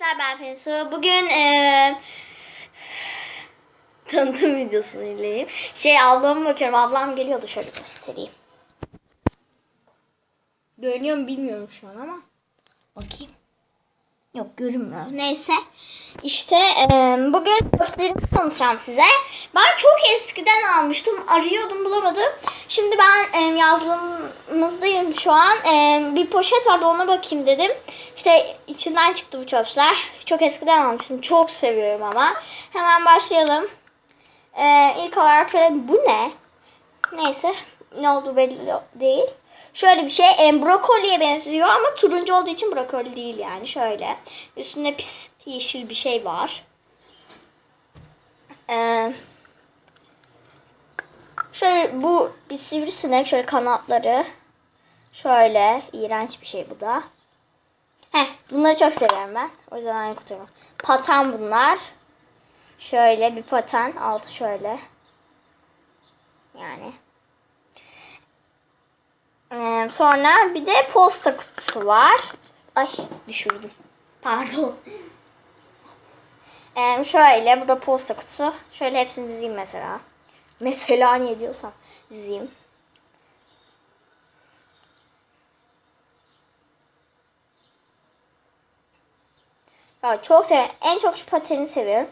Arkadaşlar ben Fensu. Bugün eee tanıtım videosu izleyeyim. Şey ablama bakıyorum. Ablam geliyordu şöyle göstereyim. Görünüyor mu bilmiyorum şu an ama. Bakayım. Yok görünmüyor. Neyse. İşte eee, bugün gösterimi tanıtacağım size. Ben çok eskiden almıştım. Arıyordum bulamadım. Şimdi ben eee, yazlığımızdayım şu an. Eee, bir poşet vardı ona bakayım dedim. İşte içinden çıktı bu çöpler. Çok eskiden almıştım. Çok seviyorum ama. Hemen başlayalım. Eee ilk olarak bu ne? Neyse. Ne olduğu belli değil. Şöyle bir şey. em, brokoliye benziyor ama turuncu olduğu için brokoli değil yani. Şöyle. Üstünde pis yeşil bir şey var. Ee, şöyle bu bir sivrisinek. Şöyle kanatları. Şöyle. iğrenç bir şey bu da. Heh, bunları çok seviyorum ben. O yüzden aynı kutuya. Paten bunlar. Şöyle bir paten. Altı şöyle. Yani. Ee, sonra bir de posta kutusu var. Ay düşürdüm. Pardon. Ee, şöyle bu da posta kutusu. Şöyle hepsini dizeyim mesela. Mesela niye diyorsam dizeyim. Ya çok seviyorum. En çok şu pateni seviyorum.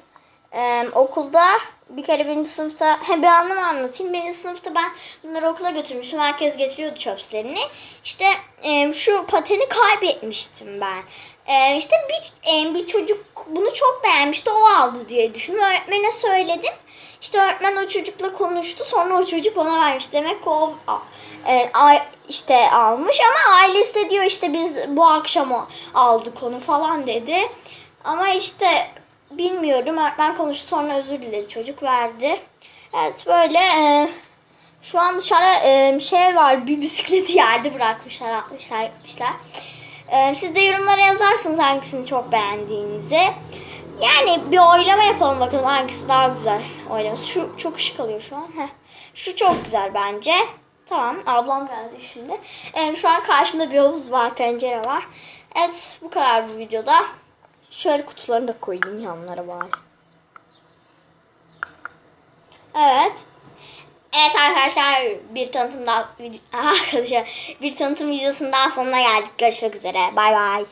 Ee, okulda bir kere birinci sınıfta he bir anlamı anlatayım. Birinci sınıfta ben bunları okula götürmüştüm. Herkes getiriyordu çöplerini. İşte e, şu pateni kaybetmiştim ben. E, işte bir, e, bir çocuk bunu çok beğenmişti. O aldı diye düşündüm. Öğretmene söyledim. İşte öğretmen o çocukla konuştu. Sonra o çocuk bana vermiş. Demek ki o e, a- işte almış. Ama ailesi de diyor işte biz bu akşam aldık onu falan dedi. Ama işte bilmiyorum. Öğretmen konuştu sonra özür diledi. Çocuk verdi. Evet böyle e, şu an dışarıda e, şey var. Bir bisikleti yerde bırakmışlar. Atmışlar yapmışlar. E, siz de yorumlara yazarsınız hangisini çok beğendiğinizi. Yani bir oylama yapalım bakalım hangisi daha güzel oylaması. Şu çok ışık alıyor şu an. Heh. Şu çok güzel bence. Tamam ablam geldi şimdi. E, şu an karşımda bir havuz var, pencere var. Evet bu kadar bu videoda. Şöyle kutularını da koyayım yanlara bari. Evet. Evet arkadaşlar bir tanıtım daha arkadaşlar bir tanıtım videosunun daha sonuna geldik. Görüşmek üzere. Bay bay.